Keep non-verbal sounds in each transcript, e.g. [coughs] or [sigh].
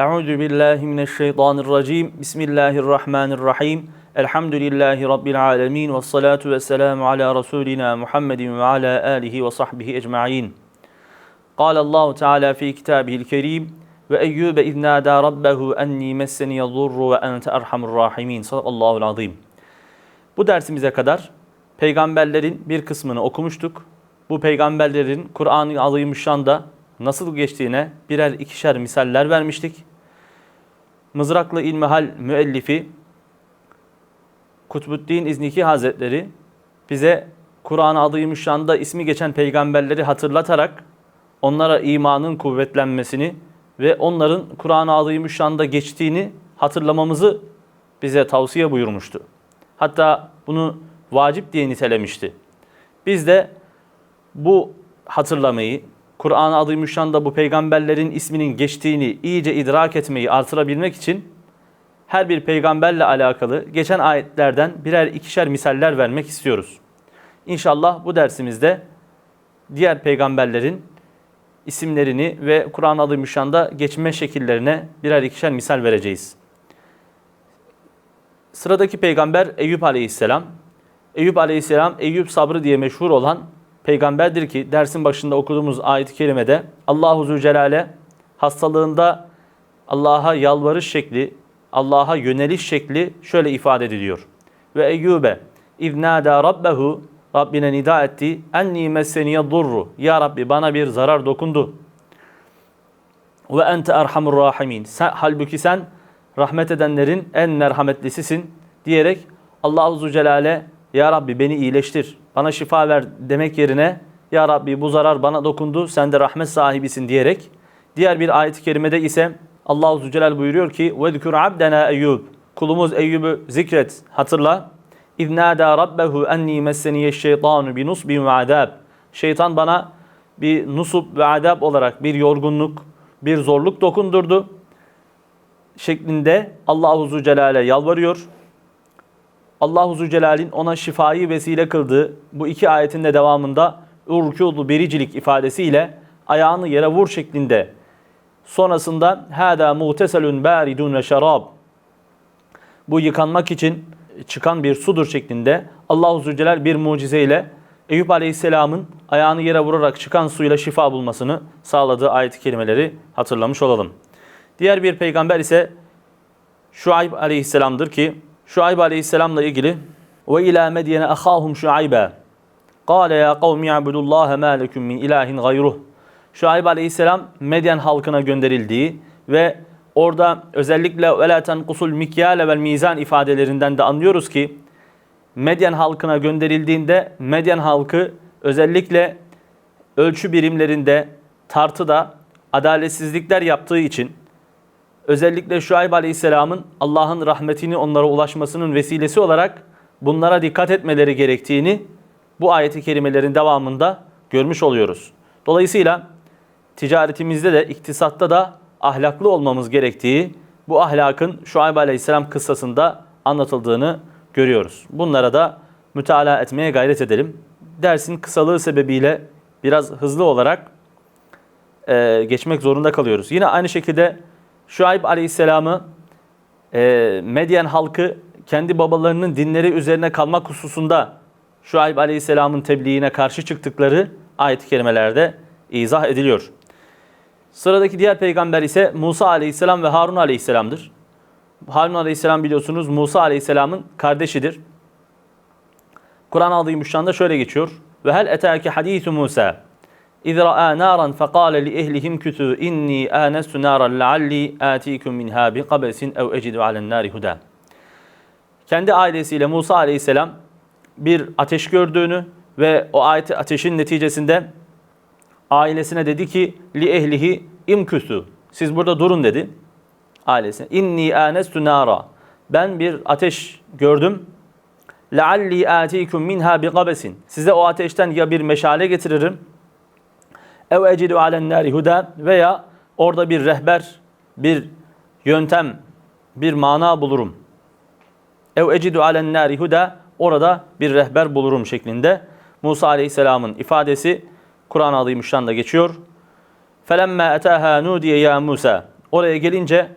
Euzu billahi mineşşeytanirracim. Bismillahirrahmanirrahim. Elhamdülillahi rabbil alamin ve salatu vesselamu ala rasulina Muhammedin ve ala alihi ve sahbihi ecmaîn. قال الله تعالى في كتابه الكريم وأيوب إذ نادى ربه أني مسني الضر وأنت أرحم الراحمين صدق الله العظيم Bu dersimize kadar peygamberlerin bir kısmını okumuştuk. Bu peygamberlerin Kur'an-ı Azimüşşan'da nasıl geçtiğine birer ikişer misaller vermiştik. Mızraklı İlmihal müellifi Kutbuddin İzniki Hazretleri bize Kur'an-ı Azimüşşan'da ismi geçen peygamberleri hatırlatarak onlara imanın kuvvetlenmesini ve onların Kur'an-ı Azimüşşan'da geçtiğini hatırlamamızı bize tavsiye buyurmuştu. Hatta bunu vacip diye nitelemişti. Biz de bu hatırlamayı, Kur'an-ı Azimüşşan'da bu peygamberlerin isminin geçtiğini iyice idrak etmeyi artırabilmek için her bir peygamberle alakalı geçen ayetlerden birer ikişer misaller vermek istiyoruz. İnşallah bu dersimizde diğer peygamberlerin isimlerini ve Kur'an-ı Azimüşşan'da geçme şekillerine birer ikişer misal vereceğiz. Sıradaki peygamber Eyüp Aleyhisselam. Eyüp Aleyhisselam, Eyüp sabrı diye meşhur olan peygamberdir ki dersin başında okuduğumuz ayet-i kerimede Allahu Zülcelal'e hastalığında Allah'a yalvarış şekli, Allah'a yöneliş şekli şöyle ifade ediliyor. Ve Eyyube iznâdâ rabbehu Rabbine nida etti. Enni messeniye durru. Ya Rabbi bana bir zarar dokundu. Ve ente erhamur rahimin. Sen, halbuki sen rahmet edenlerin en merhametlisisin diyerek Allahu Zülcelal'e Ya Rabbi beni iyileştir, bana şifa ver demek yerine Ya Rabbi bu zarar bana dokundu, sen de rahmet sahibisin diyerek diğer bir ayet-i kerimede ise Allahu Zülcelal buyuruyor ki وَذْكُرْ عَبْدَنَا Eyyub Kulumuz Eyyub'u zikret, hatırla. اِذْ نَادَى رَبَّهُ اَنِّي مَسَّنِيَ الشَّيْطَانُ بِنُصْبٍ وَعَذَابٍ Şeytan bana bir nusub ve adab olarak bir yorgunluk, bir zorluk dokundurdu şeklinde Allahu Zülcelal'e yalvarıyor. Allahu Zülcelal'in ona şifayı vesile kıldığı bu iki ayetin de devamında urkudu biricilik ifadesiyle ayağını yere vur şeklinde sonrasında hâdâ muhteselun bâridun ve şarab bu yıkanmak için çıkan bir sudur şeklinde Allahu Zülcelal bir mucizeyle Eyüp Aleyhisselam'ın ayağını yere vurarak çıkan suyla şifa bulmasını sağladığı ayet-i kerimeleri hatırlamış olalım. Diğer bir peygamber ise Şuayb Aleyhisselam'dır ki Şuayb Aleyhisselam'la ilgili ve ila medyene ahahum Şuayba. Kale ya kavmi ya'budullaha ma lekum min ilahin gayruh. Şuayb Aleyhisselam Medyen halkına gönderildiği ve orada özellikle ve la tenkusul mikyale vel mizan ifadelerinden de anlıyoruz ki Medyen halkına gönderildiğinde Medyen halkı özellikle ölçü birimlerinde tartıda adaletsizlikler yaptığı için özellikle Şuayb Aleyhisselam'ın Allah'ın rahmetini onlara ulaşmasının vesilesi olarak bunlara dikkat etmeleri gerektiğini bu ayeti kerimelerin devamında görmüş oluyoruz. Dolayısıyla ticaretimizde de iktisatta da ahlaklı olmamız gerektiği bu ahlakın Şuayb Aleyhisselam kıssasında anlatıldığını görüyoruz. Bunlara da mütalaa etmeye gayret edelim. Dersin kısalığı sebebiyle biraz hızlı olarak e, geçmek zorunda kalıyoruz. Yine aynı şekilde Şuayb Aleyhisselam'ı e, Medyen halkı kendi babalarının dinleri üzerine kalmak hususunda Şuayb Aleyhisselam'ın tebliğine karşı çıktıkları ayet-i kerimelerde izah ediliyor. Sıradaki diğer peygamber ise Musa Aleyhisselam ve Harun Aleyhisselam'dır. Harun Aleyhisselam biliyorsunuz Musa Aleyhisselam'ın kardeşidir. Kur'an Azimüşşan'da şöyle geçiyor. Ve hel etâke hadîthü Musa. Naran fekâle li ehlihim kütü inni ânestu naran lealli âtîküm minhâ bi kabesin ev ecidu alen nâri hudâ. Kendi ailesiyle Musa Aleyhisselam bir ateş gördüğünü ve o ateşin neticesinde ailesine dedi ki li ehlihi imküsü. Siz burada durun dedi ailesine. İnni ânestu nâra. Ben bir ateş gördüm. Lealli âtîküm minhâ bi kabesin. Size o ateşten ya bir meşale getiririm ev ecidu alen nari huda veya orada bir rehber, bir yöntem, bir mana bulurum. Ev ecidu alen nari huda orada bir rehber bulurum şeklinde Musa Aleyhisselam'ın ifadesi Kur'an-ı Azimüşşan'da geçiyor. Felemma etaha nudiye ya Musa. oraya gelince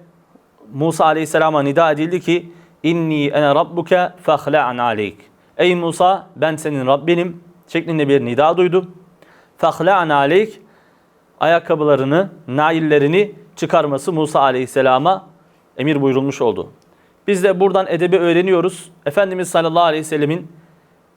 Musa Aleyhisselam'a nida edildi ki inni ene rabbuke fahla'an aleyk. Ey Musa ben senin Rabbinim şeklinde bir nida duydu. Fahla'an aleyk ayakkabılarını, naillerini çıkarması Musa Aleyhisselam'a emir buyurulmuş oldu. Biz de buradan edebi öğreniyoruz. Efendimiz sallallahu aleyhi ve sellemin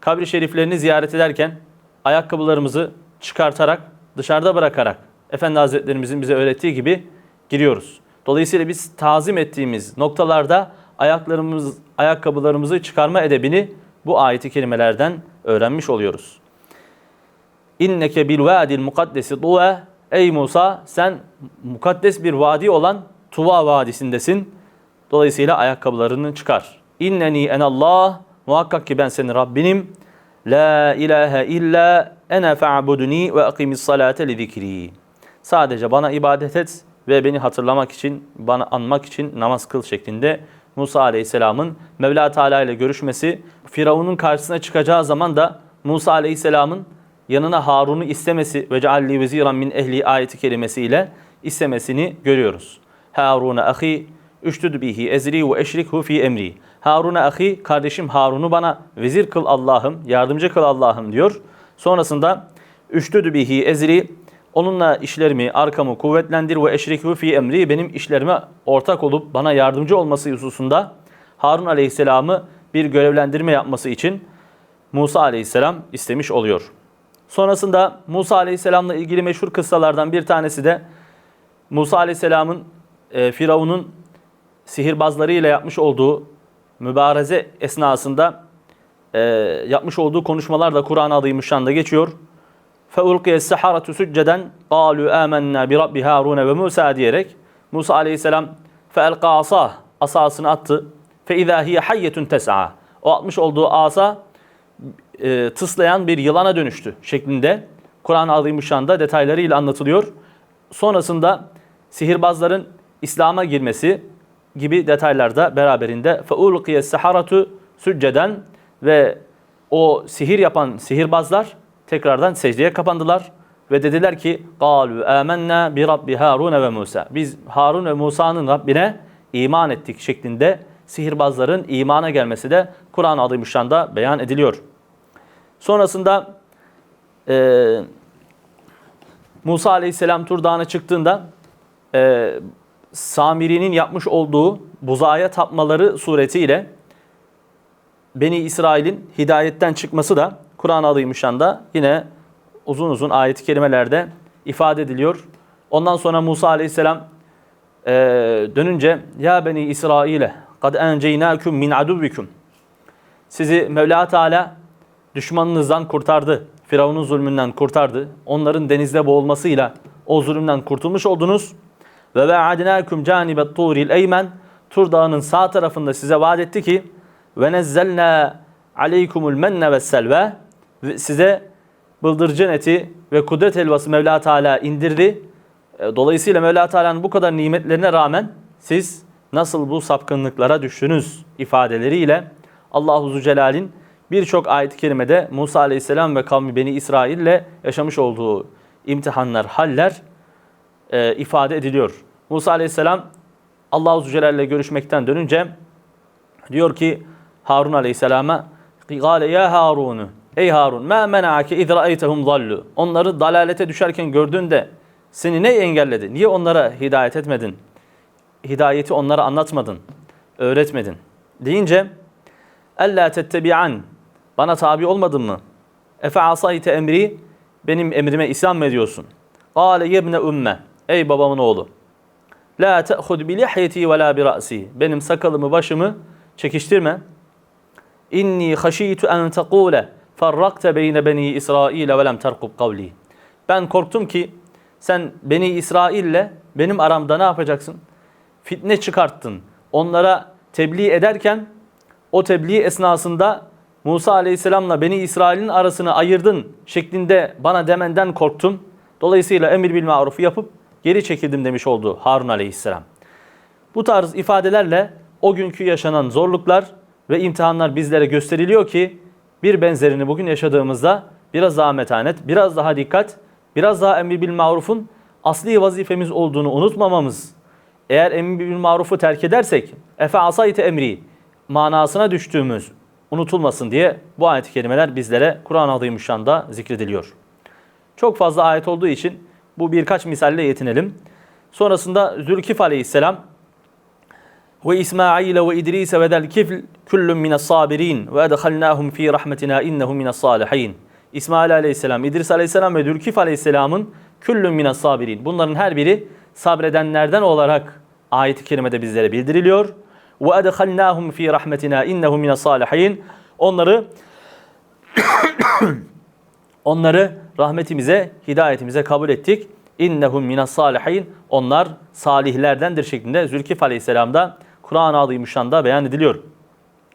kabri şeriflerini ziyaret ederken ayakkabılarımızı çıkartarak, dışarıda bırakarak Efendi Hazretlerimizin bize öğrettiği gibi giriyoruz. Dolayısıyla biz tazim ettiğimiz noktalarda ayaklarımız, ayakkabılarımızı çıkarma edebini bu ayeti kelimelerden öğrenmiş oluyoruz. İnneke bil vadil mukaddesi tuva. Ey Musa sen mukaddes bir vadi olan Tuva vadisindesin. Dolayısıyla ayakkabılarını çıkar. İnneni enallah. Muhakkak ki ben senin Rabbinim. La ilahe illa ene fa'buduni ve akimis salate li zikri. Sadece bana ibadet et ve beni hatırlamak için, bana anmak için namaz kıl şeklinde Musa Aleyhisselam'ın Mevla Teala ile görüşmesi, Firavun'un karşısına çıkacağı zaman da Musa Aleyhisselam'ın yanına Harun'u istemesi ve cealli veziran min ehli ayeti kelimesiyle istemesini görüyoruz. Harun'a ahi üştüd bihi ezri ve eşrikhu fi emri. Harun'a ahi kardeşim Harun'u bana vezir kıl Allah'ım, yardımcı kıl Allah'ım diyor. Sonrasında üştüd bihi ezri onunla işlerimi, arkamı kuvvetlendir ve eşrikhu fi emri benim işlerime ortak olup bana yardımcı olması hususunda Harun Aleyhisselam'ı bir görevlendirme yapması için Musa Aleyhisselam istemiş oluyor. Sonrasında Musa Aleyhisselam'la ilgili meşhur kıssalardan bir tanesi de Musa Aleyhisselam'ın e, Firavun'un sihirbazlarıyla yapmış olduğu mübareze esnasında e, yapmış olduğu konuşmalar da Kur'an adı Müşan'da geçiyor. فَاُلْقِيَ السَّحَرَةُ سُجَّدًا قَالُوا آمَنَّا بِرَبِّ هَارُونَ ve Musa diyerek Musa aleyhisselam فَاَلْقَى asah asasını attı. فَاِذَا هِيَ حَيَّةٌ تَسْعَى O atmış olduğu asa e, tıslayan bir yılana dönüştü şeklinde Kur'an adı Müşan'da detaylarıyla anlatılıyor. Sonrasında sihirbazların İslam'a girmesi gibi detaylar da beraberinde فَاُلْقِيَ السَّحَرَةُ sücceden ve o sihir yapan sihirbazlar tekrardan secdeye kapandılar ve dediler ki قَالُوا آمَنَّا بِرَبِّ Harun ve Musa. Biz Harun ve Musa'nın Rabbine iman ettik şeklinde sihirbazların imana gelmesi de Kur'an adı Müşan'da beyan ediliyor. Sonrasında e, Musa Aleyhisselam Tur Dağı'na çıktığında e, Samiri'nin yapmış olduğu buzaya tapmaları suretiyle Beni İsrail'in hidayetten çıkması da Kur'an adı Müşan'da yine uzun uzun ayet-i kerimelerde ifade ediliyor. Ondan sonra Musa Aleyhisselam e, dönünce Ya Beni İsrail'e kad enceynâküm min aduvvikum Sizi Mevla Teala düşmanınızdan kurtardı. Firavun'un zulmünden kurtardı. Onların denizde boğulmasıyla o zulümden kurtulmuş oldunuz. Ve ve'adnâküm canibet turil eymen Tur Dağı'nın sağ tarafında size vaat etti ki ve nezzelnâ aleykumul menne ve selve size bıldırcın eti ve kudret helvası Mevla Teala indirdi. E, Dolayısıyla Mevla Teala'nın bu kadar nimetlerine rağmen siz nasıl bu sapkınlıklara düştünüz ifadeleriyle Allahu Zülcelal'in birçok ayet-i kerimede Musa Aleyhisselam ve kavmi Beni İsrail ile yaşamış olduğu imtihanlar, haller e, ifade ediliyor. Musa Aleyhisselam Allahu Zülcelal ile görüşmekten dönünce diyor ki Harun Aleyhisselam'a Gale ya Harun Ey Harun ma mena'ake iz ra'aytehum zallu Onları dalalete düşerken gördüğünde seni ne engelledi? Niye onlara hidayet etmedin? Hidayeti onlara anlatmadın, öğretmedin. Deyince Ella tettebi'an Bana tabi olmadın mı? Efe asayte emri Benim emrime isyan mı ediyorsun? Kale yebne ümme Ey babamın oğlu La te'hud bi lihyeti ve la bi ra'si Benim sakalımı başımı çekiştirme. İnni haşitu en tekule farrakte beyne beni İsrail ve lem terkub kavli. Ben korktum ki sen beni İsrail ile benim aramda ne yapacaksın? Fitne çıkarttın. Onlara tebliğ ederken o tebliğ esnasında Musa Aleyhisselam'la Beni İsrail'in arasını ayırdın şeklinde bana demenden korktum. Dolayısıyla emir bil marufu yapıp geri çekildim demiş oldu Harun Aleyhisselam. Bu tarz ifadelerle o günkü yaşanan zorluklar ve imtihanlar bizlere gösteriliyor ki bir benzerini bugün yaşadığımızda biraz daha metanet, biraz daha dikkat, biraz daha emri bil marufun asli vazifemiz olduğunu unutmamamız, eğer emri bil marufu terk edersek efe asayte emri manasına düştüğümüz unutulmasın diye bu ayet-i kerimeler bizlere Kur'an-ı Azimüşşan'da zikrediliyor. Çok fazla ayet olduğu için bu birkaç misalle yetinelim. Sonrasında Zülkif aleyhisselam ve İsmail ve İdris ve del kifl kullun minas sabirin ve edhalnahum fi rahmetina innahum minas salihin. İsmail aleyhisselam, İdris aleyhisselam ve Zülkif aleyhisselamın küllün minas sabirin. Bunların her biri sabredenlerden olarak ayet-i kerimede bizlere bildiriliyor. Ve edhalnahum fi rahmetina innahum minas salihin. Onları [coughs] onları rahmetimize, hidayetimize kabul ettik. İnnehum minas salihin. Onlar salihlerdendir şeklinde Zülkif aleyhisselamda Kur'an-ı Azimüşşan'da beyan ediliyor.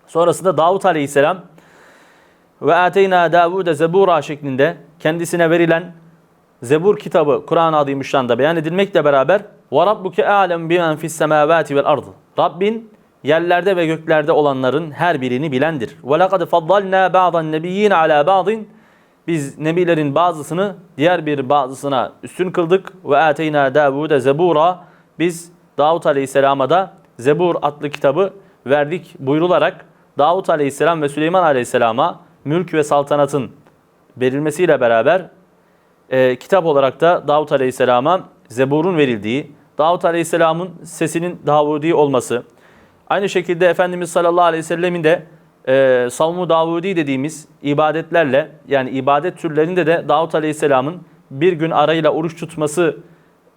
Sonrasında Davut aleyhisselam ve ateyna Davude zebura şeklinde kendisine verilen Zebur kitabı Kur'an-ı Azimüşşan'da beyan edilmekle beraber ve rabbuke alem bimen fis semavati vel ard. Rabbin yerlerde ve göklerde olanların her birini bilendir. Ve lekad faddalna ba'dan nebiyyin ala ba'din. Biz nebilerin bazısını diğer bir bazısına üstün kıldık. Ve ateyna Davude zebura. Biz Davut Aleyhisselam'a da Zebur adlı kitabı verdik buyrularak Davut Aleyhisselam ve Süleyman Aleyhisselam'a mülk ve saltanatın verilmesiyle beraber e, kitap olarak da Davut Aleyhisselam'a Zebur'un verildiği, Davut Aleyhisselam'ın sesinin Davudi olması, aynı şekilde Efendimiz sallallahu aleyhi ve sellemin de e, Savmu Davudi dediğimiz ibadetlerle yani ibadet türlerinde de Davut Aleyhisselam'ın bir gün arayla oruç tutması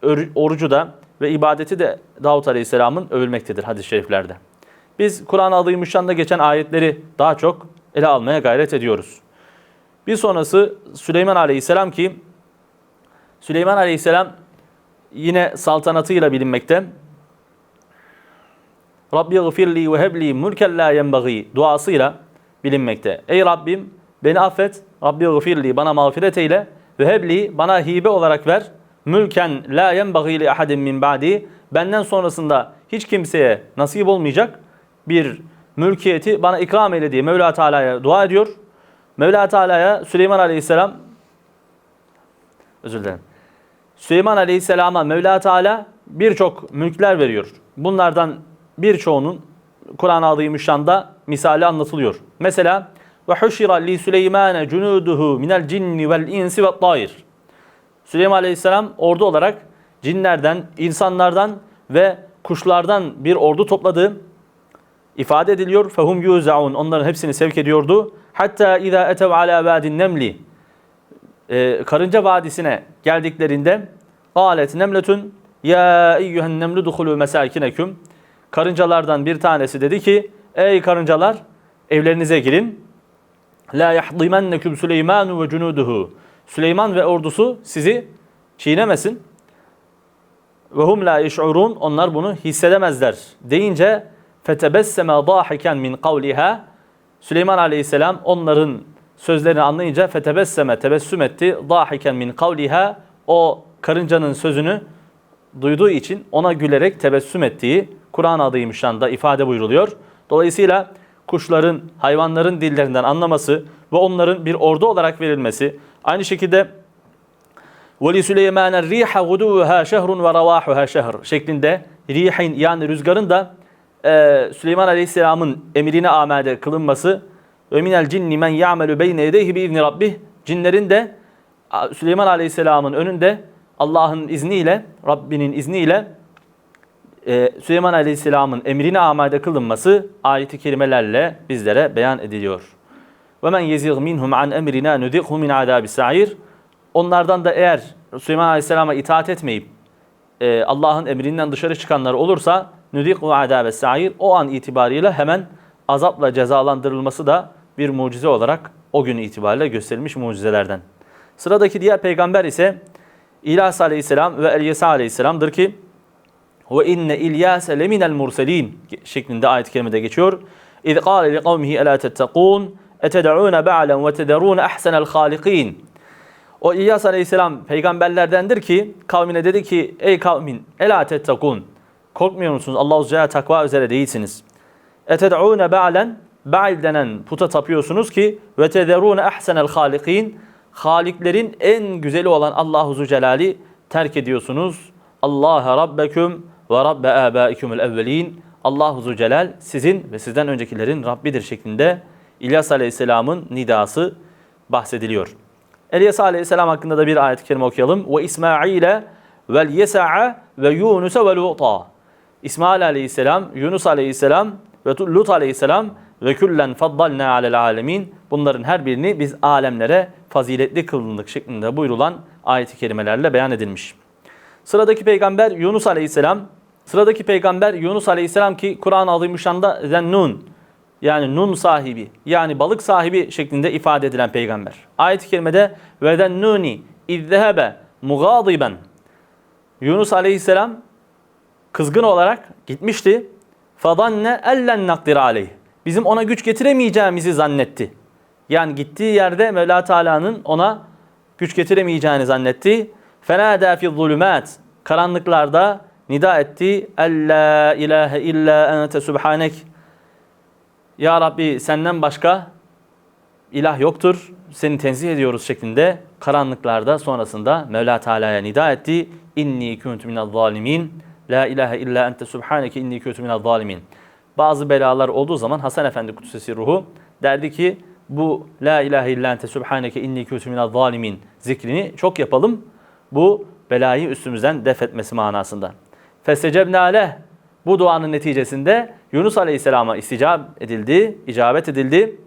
or- orucu da ve ibadeti de Davut Aleyhisselam'ın övülmektedir hadis-i şeriflerde. Biz Kur'an-ı Azimüşşan'da geçen ayetleri daha çok ele almaya gayret ediyoruz. Bir sonrası Süleyman Aleyhisselam ki Süleyman Aleyhisselam yine saltanatıyla bilinmekte. Rabbi gıfirli ve hebli mulken la yenbagi duasıyla bilinmekte. Ey Rabbim beni affet, Rabbi gıfirli bana mağfiret eyle ve hebli bana hibe olarak ver. Mülken la yenbagi li ahadin min ba'di benden sonrasında hiç kimseye nasip olmayacak bir mülkiyeti bana ikram eyle diye Mevla Teala'ya dua ediyor. Mevla Teala'ya Süleyman Aleyhisselam özür dilerim. Süleyman Aleyhisselam'a Mevla Teala birçok mülkler veriyor. Bunlardan birçoğunun Kur'an-ı Azimüşşan'da misali anlatılıyor. Mesela ve huşira li Süleymane cunuduhu minel cinni vel insi ve tair. Süleyman Aleyhisselam ordu olarak cinlerden, insanlardan ve kuşlardan bir ordu topladı. ifade ediliyor. Fehum yuzaun. Onların hepsini sevk ediyordu. Hatta iza etev ala vadin nemli. Ee, karınca vadisine geldiklerinde Galet nemletun ya eyyühen nemlu duhulu mesakineküm. Karıncalardan bir tanesi dedi ki ey karıncalar evlerinize girin. La yahdimennekum Süleymanu ve cunuduhu. Süleyman ve ordusu sizi çiğnemesin. Ve hum la yeş'urun. Onlar bunu hissedemezler. Deyince fetebesseme dahiken min kavliha. Süleyman Aleyhisselam onların sözlerini anlayınca fetebesseme tebessüm etti. Dahiken min kavliha. O karıncanın sözünü duyduğu için ona gülerek tebessüm ettiği Kur'an adıymış da ifade buyruluyor. Dolayısıyla kuşların, hayvanların dillerinden anlaması ve onların bir ordu olarak verilmesi, aynı şekilde وَلِسُلَيْمَانَ الرِّيحَ غُدُوهَا شَهْرٌ وَرَوَاحُهَا شَهْرٌ şeklinde rihin yani rüzgarın da e, Süleyman Aleyhisselam'ın emrine amade kılınması ve minel cinni men ya'melu beyne yedeyhi bi izni rabbih cinlerin de Süleyman Aleyhisselam'ın önünde Allah'ın izniyle, Rabbinin izniyle e, Süleyman Aleyhisselam'ın emrine amade kılınması ayeti kerimelerle bizlere beyan ediliyor. Ve men yezigh minhum an emrina nudikhu min adabi sa'ir. Onlardan da eğer Süleyman Aleyhisselam'a itaat etmeyip e, Allah'ın emrinden dışarı çıkanlar olursa nudikhu adabe sa'ir o an itibariyle hemen azapla cezalandırılması da bir mucize olarak o gün itibariyle gösterilmiş mucizelerden. Sıradaki diğer peygamber ise İlyas Aleyhisselam ve Elyesa Aleyhisselam'dır ki ve inne İlyas leminel murselin şeklinde ayet-i kerimede geçiyor. İz qâle li kavmihi elâ tettekûn eted'ûne ba'len ve tederûne ahsenel hâlikîn. O İlyas Aleyhisselam peygamberlerdendir ki kavmine dedi ki ey kavmin elâ tettekûn. Korkmuyor musunuz? Allah-u Zülcelal takva üzere değilsiniz. Eted'ûne ba'len Ba'il denen puta tapıyorsunuz ki ve tederûne ahsenel hâlikîn. Haliklerin en güzeli olan Allahu Zülcelal'i terk ediyorsunuz. Allah Rabbeküm ve rabbe âbâikumul evvelîn. Allahu Zülcelal sizin ve sizden öncekilerin Rabbidir şeklinde İlyas Aleyhisselam'ın nidası bahsediliyor. İlyas Aleyhisselam hakkında da bir ayet-i kerime okuyalım. Ve İsmail'e vel yesa'a ve Yunus'a ve Lut'a. İsmail Aleyhisselam, Yunus Aleyhisselam ve Lut Aleyhisselam ve küllen faddalna alel alemin. Bunların her birini biz alemlere faziletli kılındık şeklinde buyurulan ayet-i kerimelerle beyan edilmiş. Sıradaki peygamber Yunus Aleyhisselam. Sıradaki peygamber Yunus Aleyhisselam ki Kur'an-ı Azimüşşan'da Zennun yani nun sahibi yani balık sahibi şeklinde ifade edilen peygamber. Ayet-i kerimede ve zennuni izzehebe mugadiben Yunus Aleyhisselam kızgın olarak gitmişti. Fadanne ellen nakdir aleyh. Bizim ona güç getiremeyeceğimizi zannetti. Yani gittiği yerde Mevla Teala'nın ona güç getiremeyeceğini zannetti. Fenâdâ fi zulümât. Karanlıklarda nida etti. Ella ilahe illa ente subhanek. Ya Rabbi senden başka ilah yoktur. Seni tenzih ediyoruz şeklinde karanlıklarda sonrasında Mevla Teala'ya nida etti. İnni kuntu minel zalimin. La ilahe illa ente subhaneke inni kuntu minel zalimin. Bazı belalar olduğu zaman Hasan Efendi Kutsesi ruhu derdi ki bu La ilahe illa ente subhaneke inni kuntu minel zalimin zikrini çok yapalım. Bu belayı üstümüzden def etmesi manasında. Fesecebne aleh bu duanın neticesinde Yunus Aleyhisselam'a isticab edildi, icabet edildi.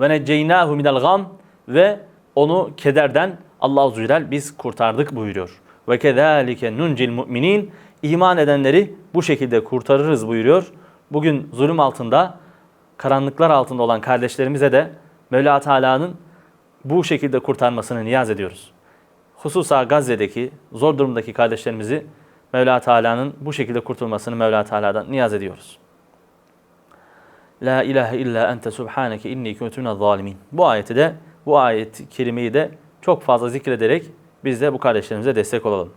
Ve necceynahu minel gam ve onu kederden Allahu Zülal biz kurtardık buyuruyor. Ve kezalike nuncil müminin iman edenleri bu şekilde kurtarırız buyuruyor. Bugün zulüm altında, karanlıklar altında olan kardeşlerimize de Mevla Teala'nın bu şekilde kurtarmasını niyaz ediyoruz. Hususa Gazze'deki zor durumdaki kardeşlerimizi Mevla Teala'nın bu şekilde kurtulmasını Mevla Teala'dan niyaz ediyoruz. La ilahe illa ente subhaneke inni kuntu zalimin. Bu ayeti de bu ayet kelimeyi de çok fazla zikrederek biz de bu kardeşlerimize destek olalım.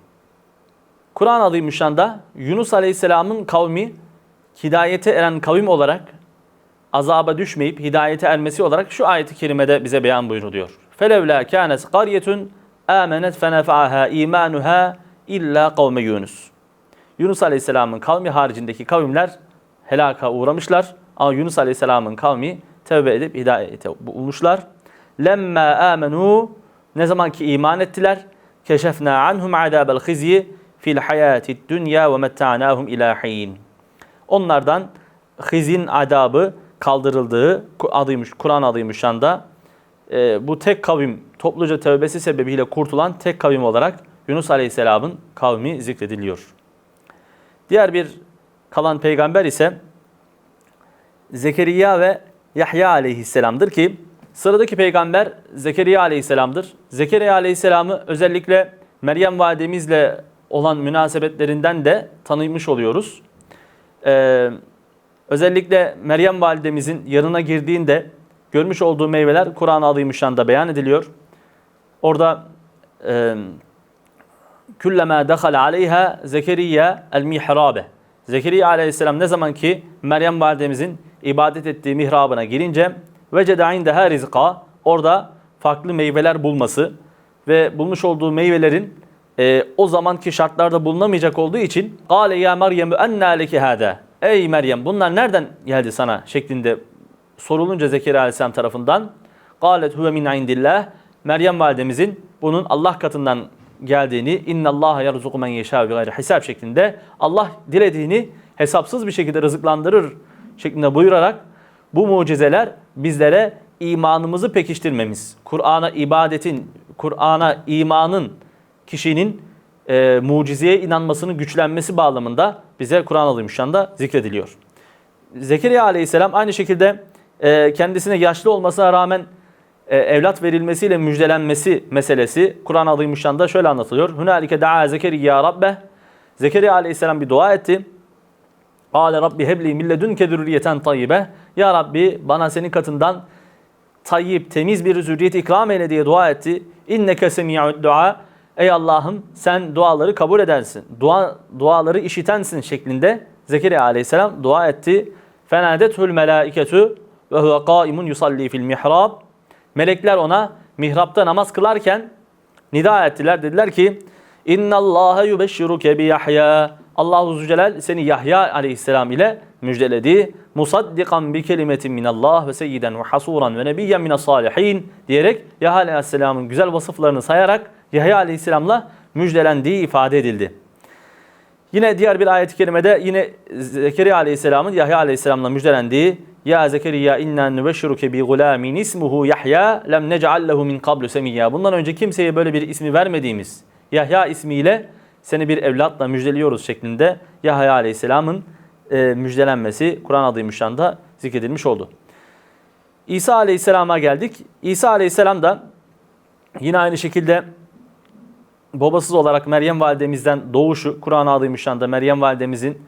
Kur'an adı Müşan'da Yunus Aleyhisselam'ın kavmi hidayete eren kavim olarak azaba düşmeyip hidayete ermesi olarak şu ayeti kerimede bize beyan buyuruluyor. Felevla kânet qaryetun âmenet fenefa'ha imanuha illa kavme Yunus. Yunus Aleyhisselam'ın kavmi haricindeki kavimler helaka uğramışlar. Ama Yunus Aleyhisselam'ın kavmi tevbe edip hidayete bulmuşlar. Lemma amenu ne zaman ki iman ettiler keşefna anhum azabel khizyi fil hayati dünya ve metta'nahum ila hin. Onlardan hizin adabı kaldırıldığı adıymış Kur'an adıymış anda e, bu tek kavim topluca tövbesi sebebiyle kurtulan tek kavim olarak Yunus Aleyhisselam'ın kavmi zikrediliyor. Diğer bir kalan peygamber ise Zekeriya ve Yahya Aleyhisselam'dır ki sıradaki peygamber Zekeriya Aleyhisselam'dır. Zekeriya Aleyhisselam'ı özellikle Meryem validemizle olan münasebetlerinden de tanımış oluyoruz. Ee, özellikle Meryem validemizin yanına girdiğinde görmüş olduğu meyveler Kur'an adıymıştan da beyan ediliyor. Orada e, küllema dehal aleyha Zekeriya el mihrabe. Zekeriya aleyhisselam ne zaman ki Meryem validemizin ibadet ettiği mihrabına girince vecede indeha rizqa orada farklı meyveler bulması ve bulmuş olduğu meyvelerin e, o zamanki şartlarda bulunamayacak olduğu için Kale ya Meryem enne leki hada. Ey Meryem bunlar nereden geldi sana şeklinde sorulunca Zekeriya Aleyhisselam tarafından Galet huve min indillah Meryem validemizin bunun Allah katından geldiğini inna Allah yerzuku men yeşâ bi gayri hesap şeklinde Allah dilediğini hesapsız bir şekilde rızıklandırır şeklinde buyurarak bu mucizeler bizlere imanımızı pekiştirmemiz, Kur'an'a ibadetin, Kur'an'a imanın kişinin e, mucizeye inanmasının güçlenmesi bağlamında bize Kur'an alıymışanda zikrediliyor. Zekeriya aleyhisselam aynı şekilde e, kendisine yaşlı olmasına rağmen e, evlat verilmesiyle müjdelenmesi meselesi Kur'an adıymışanda şöyle anlatılıyor. Hünalike da'a Zekeriya Rabbe. Zekeriya aleyhisselam bir dua etti. Kale Rabbi hebli milledünke zürriyeten tayyibe. Ya Rabbi bana senin katından tayyip, temiz bir zürriyet ikram eyle diye dua etti. İnneke semi'ud dua. Ey Allah'ım sen duaları kabul edersin. Dua, duaları işitensin şeklinde Zekeriya aleyhisselam dua etti. Fenadethul melaiketu ve huve kaimun yusalli fil mihrab. Melekler ona mihrapta namaz kılarken nida ettiler. Dediler ki İnna Allah yubeşşiruke bi Yahya. Allahu Zülcelal seni Yahya aleyhisselam ile müjdeledi. Musaddikan bi kelimetin minallah ve seyyiden ve hasuran ve nebiyyen minas salihin diyerek Yahya aleyhisselamın güzel vasıflarını sayarak Yahya aleyhisselamla müjdelendiği ifade edildi. Yine diğer bir ayet-i kerimede yine Zekeriya aleyhisselamın Yahya aleyhisselamla müjdelendiği Ya Zekeriya inna nübeşşiruke bi gulamin ismuhu Yahya lem nec'al lehu min qablu semiyya. Bundan önce kimseye böyle bir ismi vermediğimiz Yahya ismiyle seni bir evlatla müjdeliyoruz şeklinde Yahya aleyhisselamın e, müjdelenmesi Kur'an adıymış şanda zikredilmiş oldu. İsa aleyhisselama geldik. İsa aleyhisselam da yine aynı şekilde babasız olarak Meryem validemizden doğuşu Kur'an adıymış şanda Meryem validemizin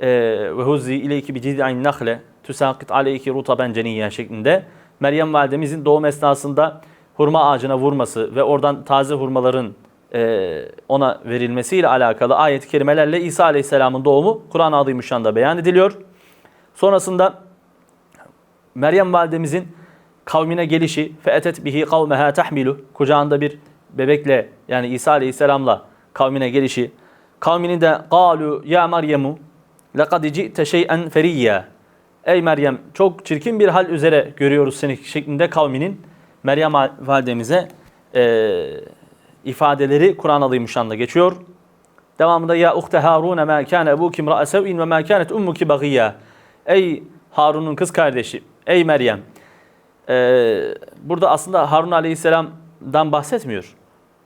e, ve huzzi ileyki bi cid'in nakle tusakit aleyki rutaben ceniyyen şeklinde Meryem validemizin doğum esnasında hurma ağacına vurması ve oradan taze hurmaların e, ona verilmesiyle alakalı ayet-i kerimelerle İsa Aleyhisselam'ın doğumu Kur'an adıymış şanda beyan ediliyor. Sonrasında Meryem validemizin kavmine gelişi feetet bihi kavmeha tahmilu kucağında bir bebekle yani İsa Aleyhisselam'la kavmine gelişi kavmini de galu ya Meryemu lekad ci'te şey'en feriyya Ey Meryem çok çirkin bir hal üzere görüyoruz seni şeklinde kavminin Meryem validemize e, ifadeleri Kur'an adıymış anda geçiyor. Devamında ya uhte Harun ma kana ebuki imra'a sev'in ve ma kanat ummuki baghiya. Ey Harun'un kız kardeşi, ey Meryem. Ee, burada aslında Harun Aleyhisselam'dan bahsetmiyor.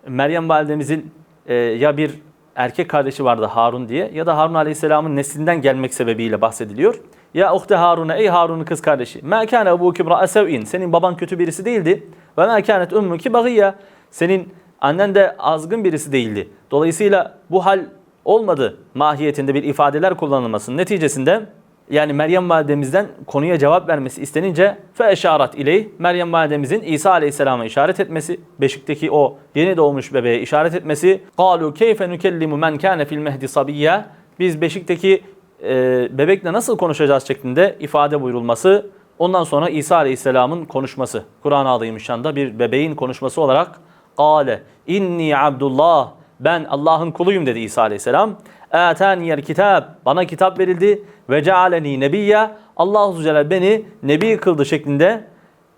Meryem validemizin e, ya bir erkek kardeşi vardı Harun diye ya da Harun Aleyhisselam'ın neslinden gelmek sebebiyle bahsediliyor. Ya uhte Harun'a ey Harun'un kız kardeşi. Ma kana ebuki imra'a sev'in. Senin baban kötü birisi değildi. Ve ma kanat ummuki baghiya. Senin annen de azgın birisi değildi. Dolayısıyla bu hal olmadı mahiyetinde bir ifadeler kullanılmasının neticesinde yani Meryem validemizden konuya cevap vermesi istenince fe eşarat iley Meryem validemizin İsa aleyhisselama işaret etmesi, beşikteki o yeni doğmuş bebeğe işaret etmesi. Kalu keyfe nukellimu men kana fil mehdi sabiyya. Biz beşikteki e, bebekle nasıl konuşacağız şeklinde ifade buyurulması. Ondan sonra İsa aleyhisselamın konuşması. Kur'an adıymış şanda bir bebeğin konuşması olarak Kale inni abdullah ben Allah'ın kuluyum dedi İsa aleyhisselam. Ataniyel kitab bana kitap verildi ve cealeni nebiyya Allah Celal beni nebi kıldı şeklinde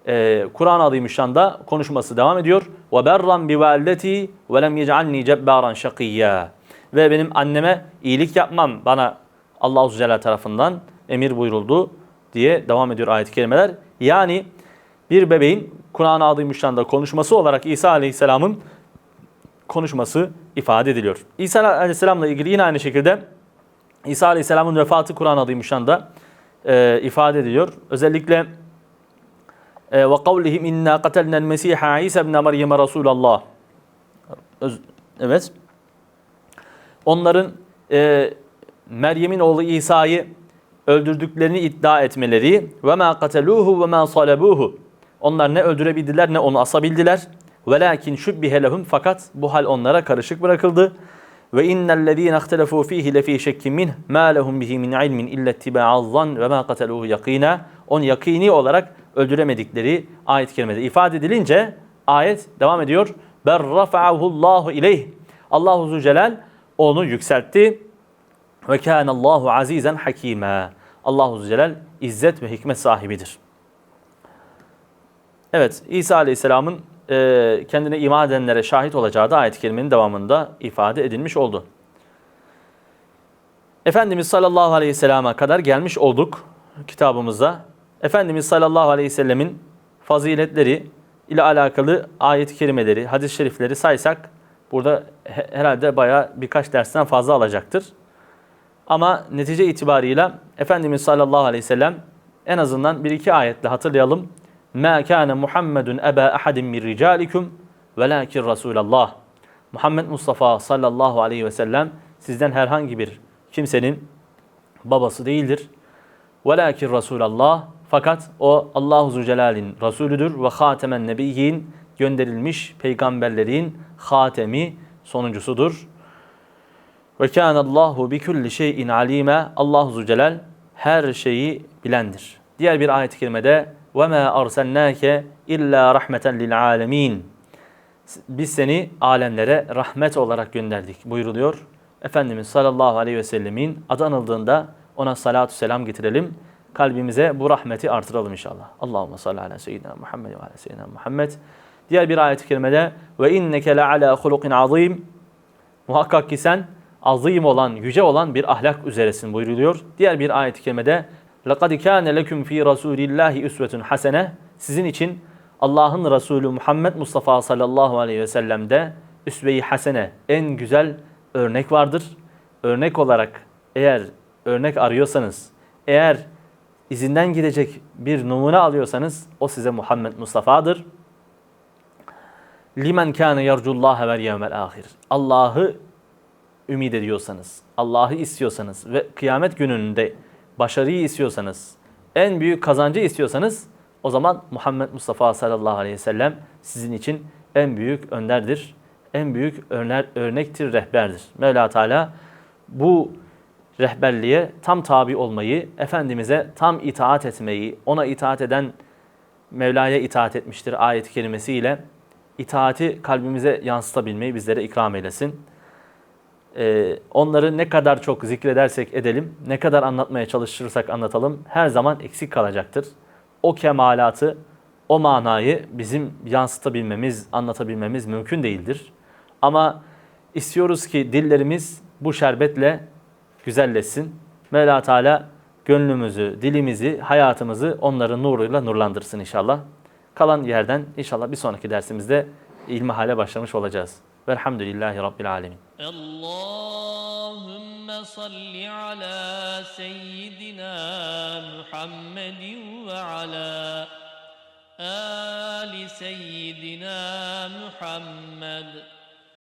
e, Kur'an adıymış şanda konuşması devam ediyor. Ve berran bi valideti ve lem yec'alni cebbaran şakiyya. Ve benim anneme iyilik yapmam bana Allah Celal tarafından emir buyuruldu diye devam ediyor ayet-i kerimeler. Yani bir bebeğin Kur'an adıymış şanda konuşması olarak İsa Aleyhisselam'ın konuşması ifade ediliyor. İsa Aleyhisselam'la ilgili yine aynı şekilde İsa Aleyhisselam'ın vefatı Kur'an adıymış anda e, ifade ediliyor. Özellikle e, ve kavlihim inna qatelna'l Mesiha İsa ibn Meryem Resulullah. Evet. Onların e, Meryem'in oğlu İsa'yı öldürdüklerini iddia etmeleri ve ma qataluhu ve ma salabuhu. Onlar ne öldürebildiler ne onu asabildiler. Velakin şubbihe lehum fakat bu hal onlara karışık bırakıldı. Ve innellezîne ihtelefu fîhi lefî şekkin minh mâ lehum bihi min ilmin illa ittibâ'azzan ve mâ katelûhu yakînâ. Onu yakini olarak öldüremedikleri ayet-i kerimede ifade edilince ayet devam ediyor. Ber rafa'ahullâhu ileyh. Allahu Zülcelal onu yükseltti. Ve kânallâhu azîzen hakîmâ. Allahu Zülcelal izzet ve hikmet sahibidir. Evet İsa Aleyhisselam'ın e, kendine iman edenlere şahit olacağı da ayet-i kerimenin devamında ifade edilmiş oldu. Efendimiz sallallahu aleyhi ve selleme kadar gelmiş olduk kitabımızda. Efendimiz sallallahu aleyhi ve sellemin faziletleri ile alakalı ayet-i kerimeleri, hadis-i şerifleri saysak burada herhalde baya birkaç dersten fazla alacaktır. Ama netice itibarıyla Efendimiz sallallahu aleyhi ve sellem en azından bir iki ayetle hatırlayalım. Ma kana Muhammedun eba ahadin min ricalikum velakin Resulallah. Muhammed Mustafa sallallahu aleyhi ve sellem sizden herhangi bir kimsenin babası değildir. Velakin Resulallah fakat o Allahu Zülcelal'in Resulüdür ve hatemen nebiyyin gönderilmiş peygamberlerin hatemi sonuncusudur. Ve kana Allahu bi kulli şeyin alime. Allahu Zülcelal her şeyi bilendir. Diğer bir ayet-i kerimede ve ma arsalnake illa rahmeten lil alamin. Biz seni alemlere rahmet olarak gönderdik buyuruluyor. Efendimiz sallallahu aleyhi ve sellemin adı anıldığında ona salatu selam getirelim. Kalbimize bu rahmeti artıralım inşallah. Allahümme salli ala seyyidina Muhammed ve ala seyyidina Muhammed. Diğer bir ayet-i kerimede ve inneke le ala hulukin azim. Muhakkak ki sen azim olan, yüce olan bir ahlak üzeresin buyuruluyor. Diğer bir ayet-i kerimede لَقَدْ كَانَ لَكُمْ ف۪ي رَسُولِ اللّٰهِ üsvetun hasene. Sizin için Allah'ın Resulü Muhammed Mustafa sallallahu aleyhi ve sellem'de üsve-i hasene en güzel örnek vardır. Örnek olarak eğer örnek arıyorsanız, eğer izinden gidecek bir numune alıyorsanız o size Muhammed Mustafa'dır. Limen kâne yercullâhe vel yevmel ahir. Allah'ı ümit ediyorsanız, Allah'ı istiyorsanız ve kıyamet gününde başarıyı istiyorsanız, en büyük kazancı istiyorsanız o zaman Muhammed Mustafa sallallahu aleyhi ve sellem sizin için en büyük önderdir. En büyük örner, örnektir, rehberdir. Mevla Teala bu rehberliğe tam tabi olmayı, Efendimiz'e tam itaat etmeyi, ona itaat eden Mevla'ya itaat etmiştir ayet-i kerimesiyle. itaati kalbimize yansıtabilmeyi bizlere ikram eylesin. Ee, onları ne kadar çok zikredersek edelim, ne kadar anlatmaya çalışırsak anlatalım her zaman eksik kalacaktır. O kemalatı, o manayı bizim yansıtabilmemiz, anlatabilmemiz mümkün değildir. Ama istiyoruz ki dillerimiz bu şerbetle güzelleşsin. Mevla Teala gönlümüzü, dilimizi, hayatımızı onların nuruyla nurlandırsın inşallah. Kalan yerden inşallah bir sonraki dersimizde ilmihale başlamış olacağız. Velhamdülillahi Rabbil Alemin. اللهم صل على سيدنا محمد وعلى آل سيدنا محمد